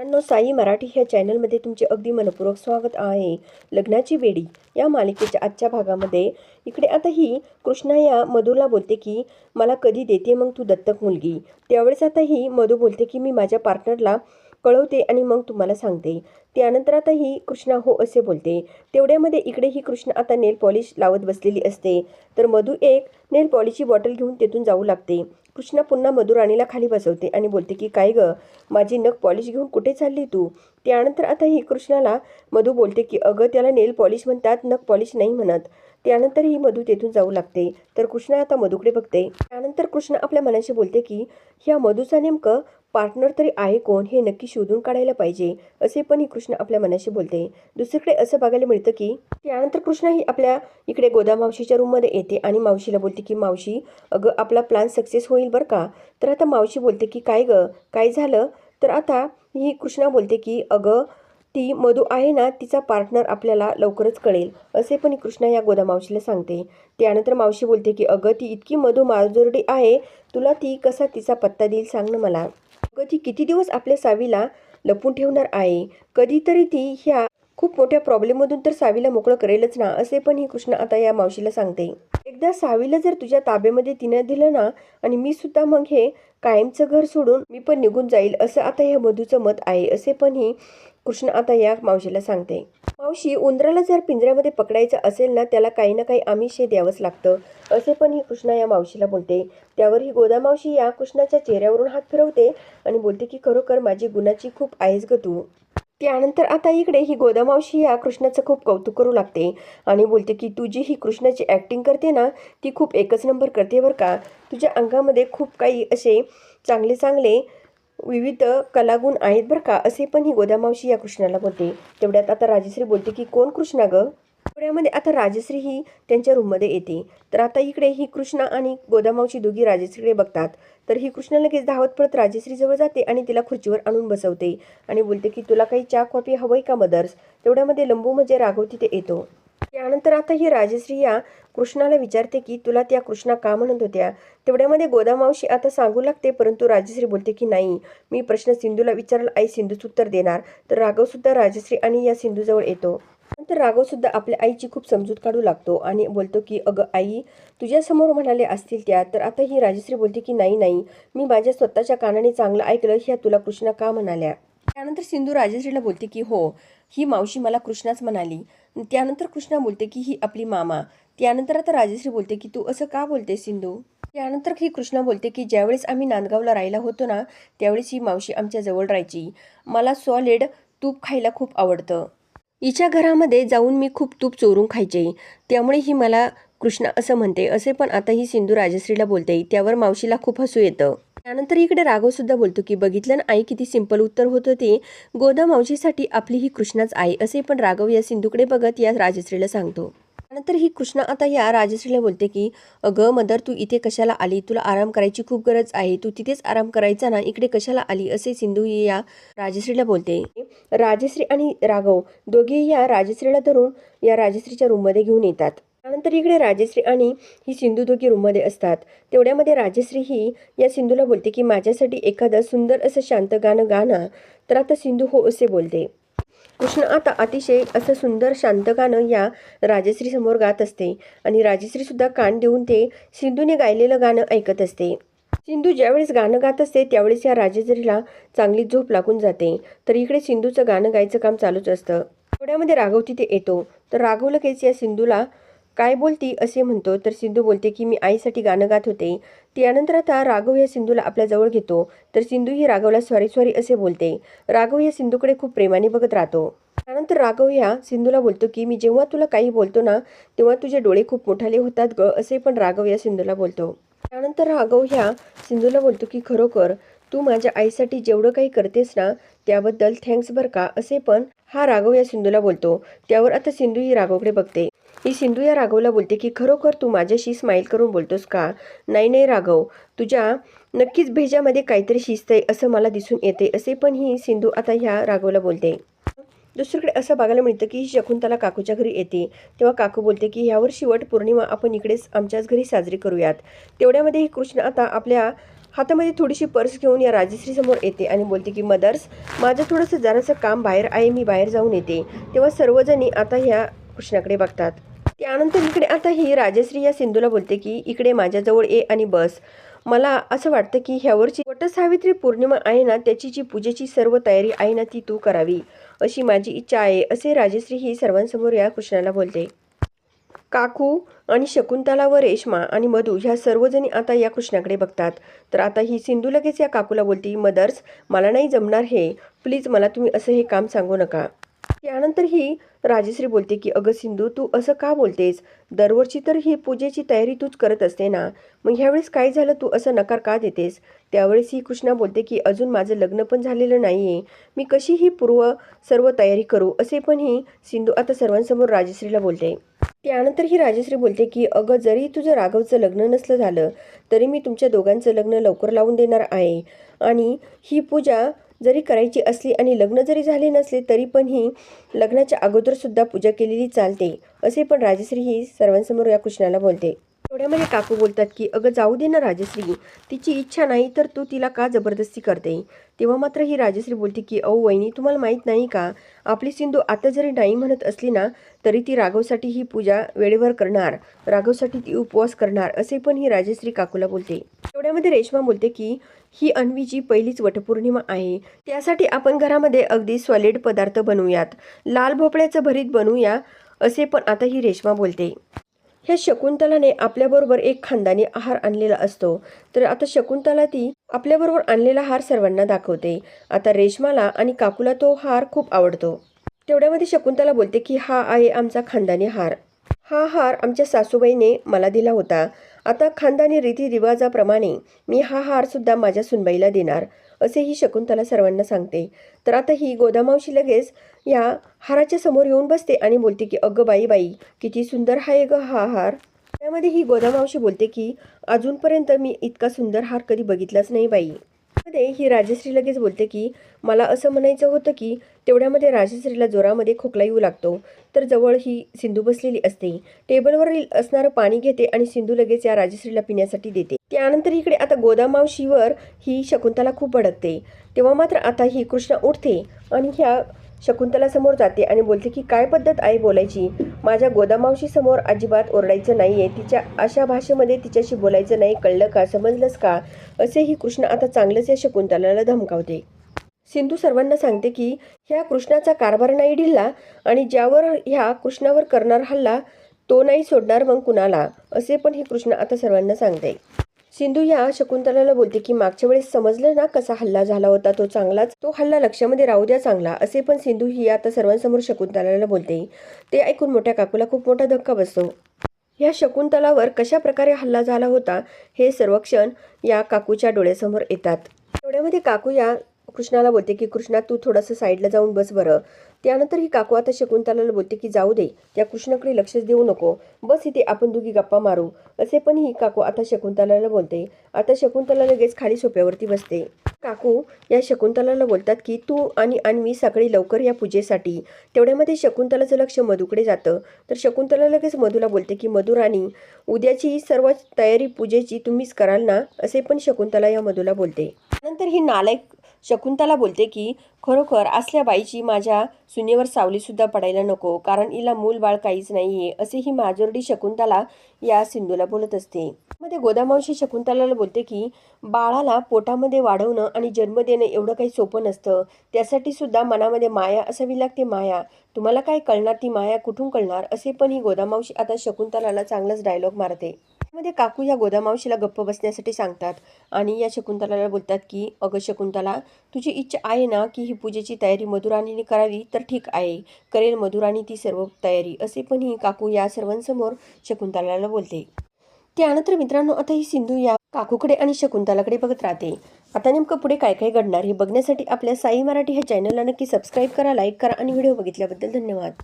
मित्रांनो साई मराठी ह्या चॅनलमध्ये तुमचे अगदी मनपूर्वक स्वागत आहे. लग्नाची वेडी या मालिकेच्या आजच्या भागामध्ये. इकडे आता ही कृष्णा या मधूला बोलते की मला कधी देते मग तू दत्तक मुलगी? त्यावेळेस आता ही मधू बोलते की मी माझ्या पार्टनरला कळवते आणि मग तुम्हाला सांगते. त्यानंतर आता ही कृष्णा हो असे बोलते. तेवढ्यामध्ये इकडे ही कृष्णा आता नेल पॉलिश लावत बसलेली असते. तर मधू एक नेल पॉलिशची बॉटल घेऊन तेथून जाऊ लागते. कृष्णा पुन्हा मधुराणीला खाली बसवते आणि बोलते की काय ग? माझी नख पॉलिश घेऊन कुठे चालली तू? त्यानंतर आता ही कृष्णाला मधू बोलते की अगं त्याला नेल पॉलिश म्हणतात नख पॉलिश नाही म्हणत. त्यानंतर ही मधू तेथून जाऊ लागते. तर कृष्णा आता मधूकडे बघते. त्यानंतर कृष्णा आपल्या मनाशी बोलते की ह्या मधूचा नेमकं पार्टनर तरी आहे कोण हे नक्की शोधून काढायला पाहिजे असे पण ही कृष्ण आपल्या मनाशी बोलते. दुसरीकडे असं बघायला मिळतं की त्यानंतर कृष्ण ही आपल्या इकडे गोदा मावशीच्या रूममध्ये येते आणि मावशीला बोलते की मावशी अगं आपला प्लॅन सक्सेस होईल बरं का? तर आता मावशी बोलते की काय गं? काय झालं? तर आता ही कृष्णा बोलते की अगं ती मधू आहे ना तिचा पार्टनर आपल्याला लवकरच कळेल असे पण कृष्णा या गोदा मावशीला सांगते. त्यानंतर मावशी बोलते की अगं ती इतकी मधू माजोरडी आहे तुला ती कसा तिचा पत्ता देईल सांग ना मला. कधी किती दिवस आपल्या सावीला लपून ठेवणार आहे? कधीतरी ती ह्या खूप मोठ्या प्रॉब्लेममधून तर सावीला मोकळं करेलच ना असे पण ही कृष्ण आता या मावशीला सांगते. एकदा सावीला जर तुझ्या ताब्यामध्ये तिनं दिलं ना आणि मी सुद्धा मग हे कायमचं घर सोडून मी पण निघून जाईल असं आता ह्या मधूचं मत आहे असे पण ही कृष्ण आता या मावशीला सांगते. मावशी उंदराला जर पिंजऱ्यामध्ये पकडायचं असेल ना त्याला काही ना काही आमिष हे द्यावंच लागतं असे पण ही कृष्णा या मावशीला बोलते. त्यावर ही गोदा मावशी या कृष्णाच्या चेहऱ्यावरून हात फिरवते आणि बोलते की खरोखर माझी गुणाची खूप आहेस ग तू. त्यानंतर आता इकडे ही गोदामावशी या कृष्णाचं खूप कौतुक करू लागते आणि बोलते की तुझी ही कृष्णाची ॲक्टिंग करते ना ती खूप एकच नंबर करते बरं का. तुझ्या अंगामध्ये खूप काही असे चांगले चांगले विविध कलागुण आहेत बरं का असे पण ही गोदामावशी या कृष्णाला बोलते. तेवढ्यात आता राजेश्री बोलते की कोण कृष्णा गं? तेवढ्यामध्ये आता राजश्री ही त्यांच्या रूममध्ये येते. तर आता इकडे ही कृष्णा आणि गोदामावशी दोघी राजश्रीकडे बघतात. तर ही कृष्णा लगेच धावत पडत राजश्रीजवळ जाते आणि तिला खुर्चीवर आणून बसवते. आणि बोलते की तुला काही चहा कॉफी हवंय का मदर्स? तेवढ्यामध्ये लंबू म्हणजे राघव तिथे येतो. त्यानंतर आता ही राजश्री या कृष्णाला विचारते की तुला त्या कृष्णा का म्हणत होत्या? तेवढ्यामध्ये गोदामावशी आता सांगू लागते परंतु राजश्री बोलते की नाही मी प्रश्न सिंधूला विचारला आई सिंधूच उत्तर देणार. तर राघव सुद्धा राजश्री आणि या सिंधूजवळ येतो. नंतर राघवसुद्धा आपल्या आईची खूप समजूत काढू लागतो आणि बोलतो की अगं आई तुझ्यासमोर म्हणाले असतील त्या तर आता ही राजश्री बोलते की नाही नाही मी माझ्या स्वतःच्या कानाने चांगलं ऐकलं ह्या तुला कृष्णा का म्हणाल्या? त्यानंतर सिंधू राजश्रीला बोलते की हो ही मावशी मला कृष्णाच म्हणाली. त्यानंतर कृष्णा बोलते की ही आपली मामा. त्यानंतर आता राजश्री बोलते की तू असं का बोलते सिंधू त्यानंतर ही कृष्णा बोलते की ज्यावेळेस आम्ही नांदगावला राहायला होतो ना त्यावेळेस ही मावशी आमच्या जवळ राहायची. मला सॉलिड तूप खायला खूप आवडतं. हिच्या घरामध्ये जाऊन मी खूप तूप चोरून खायचे. त्यामुळे ही मला कृष्णा असं म्हणते. असे पण आता ही सिंधू राजश्रीला बोलते. त्यावर मावशीला खूप हसू येतं. त्यानंतर इकडे राघव सुद्धा बोलतो की बघितलं ना आई किती सिंपल उत्तर होतं ते गोदा मावशीसाठी आपली ही कृष्णाच आई. असे पण राघव या सिंधूकडे बघत या राजश्रीला सांगतो. त्यानंतर ही कृष्णा आता या राजश्रीला बोलते की अगं मदर तू इथे कशाला आली? तुला आराम करायची खूप गरज आहे. तू तिथेच आराम करायचा ना? इकडे कशाला आली? असे सिंधू या राजश्रीला बोलते. राजश्री आणि राघव दोघेही या राजश्रीला धरून या राजश्रीच्या रूममध्ये घेऊन येतात. त्यानंतर इकडे राजश्री आणि ही सिंधू दोघी रूममध्ये असतात. तेवढ्यामध्ये राजश्री ही या सिंधूला बोलते की माझ्यासाठी एखादं सुंदर असं शांत गाणं गाणं तर आता सिंधू हो असे बोलते. कृष्ण आता अतिशय असं सुंदर शांत गाणं या राजश्रीसमोर गात असते आणि राजश्रीसुद्धा कान देऊन ते सिंधूने गायलेलं गाणं ऐकत असते. सिंधू ज्यावेळेस गाणं गात असते त्यावेळेस या राजश्रीला चांगली झोप लागून जाते. तर इकडे सिंधूचं गाणं गायचं काम चालूच असतं. थोड्यामध्ये राघव तिथे येतो. तर राघव लगेच या सिंधूला काय बोलती? असे म्हणतो. तर सिंधू बोलते की मी आईसाठी गाणं गात होते. त्यानंतर आता राघव या सिंधूला आपल्या जवळ घेतो. तर सिंधू ही राघवला सॉरी सॉरी असे बोलते. राघव या सिंधूकडे खूप प्रेमाने बघत राहतो. त्यानंतर राघव ह्या सिंधूला बोलतो की मी जेव्हा तुला काही बोलतो ना तेव्हा तुझे डोळे खूप मोठाले होतात ग असे पण राघव या सिंधूला बोलतो. त्यानंतर राघव ह्या सिंधूला बोलतो की खरोखर तू माझ्या आईसाठी जेवढं काही करतेस ना त्याबद्दल थँक्स बरं का? असे पण हा राघव या सिंधूला बोलतो. त्यावर आता सिंधू ही राघवकडे बघते. ही सिंधू या राघवला बोलते की खरोखर तू माझ्याशी स्माईल करून बोलतोस का? नाही नाही राघव. तुझ्या नक्कीच भेजामध्ये काहीतरी शिस्त आहे असं मला दिसून येते. असे पण ही सिंधू आता ह्या राघवला बोलते. दुसरीकडे असं बघायला मिळतं की ही शकुंतला काकूच्या घरी येते. तेव्हा काकू बोलते की ह्यावर शिवट पौर्णिमा आपण इकडेच आमच्याच घरी साजरी करूयात. तेवढ्यामध्ये ही कृष्ण आता आपल्या हातामध्ये थोडीशी पर्स घेऊन या राजश्रीसमोर येते आणि बोलते की मदर्स माझं थोडंसं जरासं काम बाहेर आहे मी बाहेर जाऊन येते. तेव्हा सर्वजणी आता ह्या कृष्णाकडे बघतात. त्यानंतर इकडे आता ही राजश्री या सिंधूला बोलते की इकडे माझ्याजवळ ये आणि बस. मला असं वाटतं की ह्यावरची वटसावित्री पौर्णिमा आहे ना त्याची जी पूजेची सर्व तयारी आहे ना ती तू करावी. अशी माझी इच्छा आहे असे राजश्री ही सर्वांसमोर या कृष्णाला बोलते. काकू आणि शकुंतला व रेश्मा आणि मधू ह्या सर्वजणी आता या कृष्णाकडे बघतात. तर आता ही सिंधू लगेच या काकूला बोलती मदर्स मला नाही जमणार हे. प्लीज मला तुम्ही असं हे काम सांगू नका. त्यानंतर ही राजश्री बोलते की अगं सिंधू तू असं का बोलतेस? दरवर्षी तर ही पूजेची तयारी तूच करत असते ना. मग ह्यावेळेस काय झालं? तू असं नकार का देतेस? त्यावेळेस ही कृष्णा बोलते की अजून माझं लग्न पण झालेलं नाही आहे मी कशी ही पूर्व सर्व तयारी करू असे पण ही सिंधू आता सर्वांसमोर राजश्रीला बोलते. त्यानंतर ही राजश्री बोलते की अगं जरी तुझं राघवचं लग्न नसलं झालं तरी मी तुमच्या दोघांचं लग्न लवकर लावून देणार आहे. आणि ही पूजा जरी करायची असली आणि लग्न जरी झाले नसले तरी पण ही लग्नाच्या अगोदरसुद्धा पूजा केलेली चालते असे पण राजश्री ही सर्वांसमोर या कृष्णाला बोलते. थोड्यामध्ये काकू बोलतात की अगं जाऊ दे ना राजश्री तिची इच्छा नाही तर तू तिला का जबरदस्ती करते? तेव्हा मात्र ही राजश्री बोलते की अहो वहिनी तुम्हाला माहीत नाही का? आपली सिंधू आता जरी नाही म्हणत असली ना तरी ती राघवसाठी ही पूजा वेळेवर करणार राघवसाठी ती उपवास करणार असे पण ही राजश्री काकूला बोलते. तेवढ्यामध्ये रेश्मा बोलते की ही अन्वीची पहिलीच वटपौर्णिमा आहे. त्यासाठी आपण घरामध्ये अगदी सॉलिड पदार्थ बनवूयात. लाल भोपळ्याचं भरीत बनवूया असे पण आता ही रेश्मा बोलते. ह्या शकुंतलाने आपल्याबरोबर एक खानदानी आहार आणलेला असतो. तर आता शकुंतला ती आपल्याबरोबर आणलेला हार सर्वांना दाखवते. आता रेशमाला आणि काकूला तो हार खूप आवडतो. तेवढ्यामध्ये शकुंतला बोलते की हा आहे आमचा खानदानी हार. हा हार आमच्या सासूबाईने मला दिला होता. आता खानदानी रीतिरिवाजाप्रमाणे मी हा हारसुद्धा माझ्या सुनबाईला देणार असेही शकुंतला सर्वांना सांगते. तर आता ही गोदामावशी लगेच या हाराच्या समोर येऊन बसते आणि बोलते की अगं बाई बाई किती सुंदर आहे ग हा हार. त्यामध्ये ही गोदामावशी बोलते की अजूनपर्यंत मी इतका सुंदर हार कधी बघितलाच नाही बाई. मध्ये ही राजश्री लगेच बोलते की मला असं म्हणायचं होतं की तेवढ्यामध्ये राजश्रीला जोरामध्ये खोकला येऊ लागतो. तर जवळ ही सिंधू बसलेली असते. टेबलवरील असणारं पाणी घेते आणि सिंधू लगेच या राजश्रीला पिण्यासाठी देते. त्यानंतर इकडे आता गोदामावशीवर ही शकुंतला खूप भडकते. तेव्हा मात्र आता ही कृष्णा उठते आणि ह्या शकुंतला समोर जाते आणि बोलते की काय पद्धत आहे बोलायची? माझ्या गोदामावशी समोर अजिबात ओरडायचं नाही आहे तिच्या अशा भाषेमध्ये तिच्याशी बोलायचं नाही. कळलं का? समजलंच का? असे ही कृष्ण आता चांगलंच या शकुंतलाला धमकावते. सिंधू सर्वांना सांगते की ह्या कृष्णाचा कारभार नाही ढिल्ला आणि ज्यावर ह्या कृष्णावर करणार हल्ला तो नाही सोडणार मग कुणाला? असे पण हे कृष्ण आता सर्वांना सांगते. सिंधू या शकुंतलाला बोलते की मागच्या वेळेस समजलं ना कसा हल्ला झाला होता तो चांगलाच? तो हल्ला लक्षामध्ये राहू द्या चांगला. असे पण सिंधू ही आता सर्वांसमोर शकुंतलाला बोलते. ते ऐकून मोठ्या काकूला खूप मोठा धक्का बसतो. ह्या शकुंतलावर कशा प्रकारे हल्ला झाला होता हे सर्व क्षण या काकूच्या डोळ्यासमोर येतात. डोळ्यामध्ये काकू या कृष्णाला बोलते की कृष्णा तू थोडंसं साईडला जाऊन बस बरं. त्यानंतर ही काकू आता शकुंतलाला बोलते की जाऊ दे त्या कृष्णाकडे लक्षच देऊ नको. बस इथे आपण दोघी गप्पा मारू. असे पण ही काकू आता शकुंतलाला बोलते. आता शकुंतला लगेच खाली सोप्यावरती बसते. काकू या शकुंतलाला बोलतात की तू आणि अन्वी सकाळी लवकर या पूजेसाठी. तेवढ्यामध्ये शकुंतलाचं लक्ष मधूकडे जातं. तर शकुंतला लगेच मधूला बोलते की मधू राणी उद्याची सर्व तयारी पूजेची तुम्हीच कराल ना? असे पण शकुंतला या मधूला बोलते. नंतर ही नालायक शकुंतला बोलते की खरोखर असल्या बाईची माझ्या सुनेवर सावलीसुद्धा पडायला नको कारण हिला मूल बाळ काहीच नाही आहे असे ही माजोरडी शकुंतला या सिंधूला बोलत असते. मध्ये गोदामावशी शकुंतलाला बोलते की बाळाला पोटामध्ये वाढवणं आणि जन्म देणं एवढं काही सोपं नसतं. त्यासाठी सुद्धा मनामध्ये माया असावी लागते माया. तुम्हाला काय कळणार ती माया कुठून कळणार? असे पण ही गोदामावशी आता शकुंतलाला चांगलाच डायलॉग मारते. मध्ये काकू या गोदामावशीला गप्प बसण्यासाठी सांगतात आणि या शकुंतलाला बोलतात की अगं शकुंतला तुझी इच्छा आहे ना की ही पूजेची तयारी मधुराणीने करावी तर ठीक आहे. करेल मधुराणी ती सर्व तयारी असे पण ही काकू या सर्वांसमोर शकुंतलाला बोलते. त्यानंतर मित्रांनो आता ही सिंधू या काकूकडे आणि शकुंतलाकडे बघत राहते. आता नेमकं पुढे काय काय घडणार हे बघण्यासाठी आपल्या साई मराठी ह्या चॅनलला नक्की सबस्क्राईब करा लाईक करा आणि व्हिडिओ बघितल्याबद्दल धन्यवाद.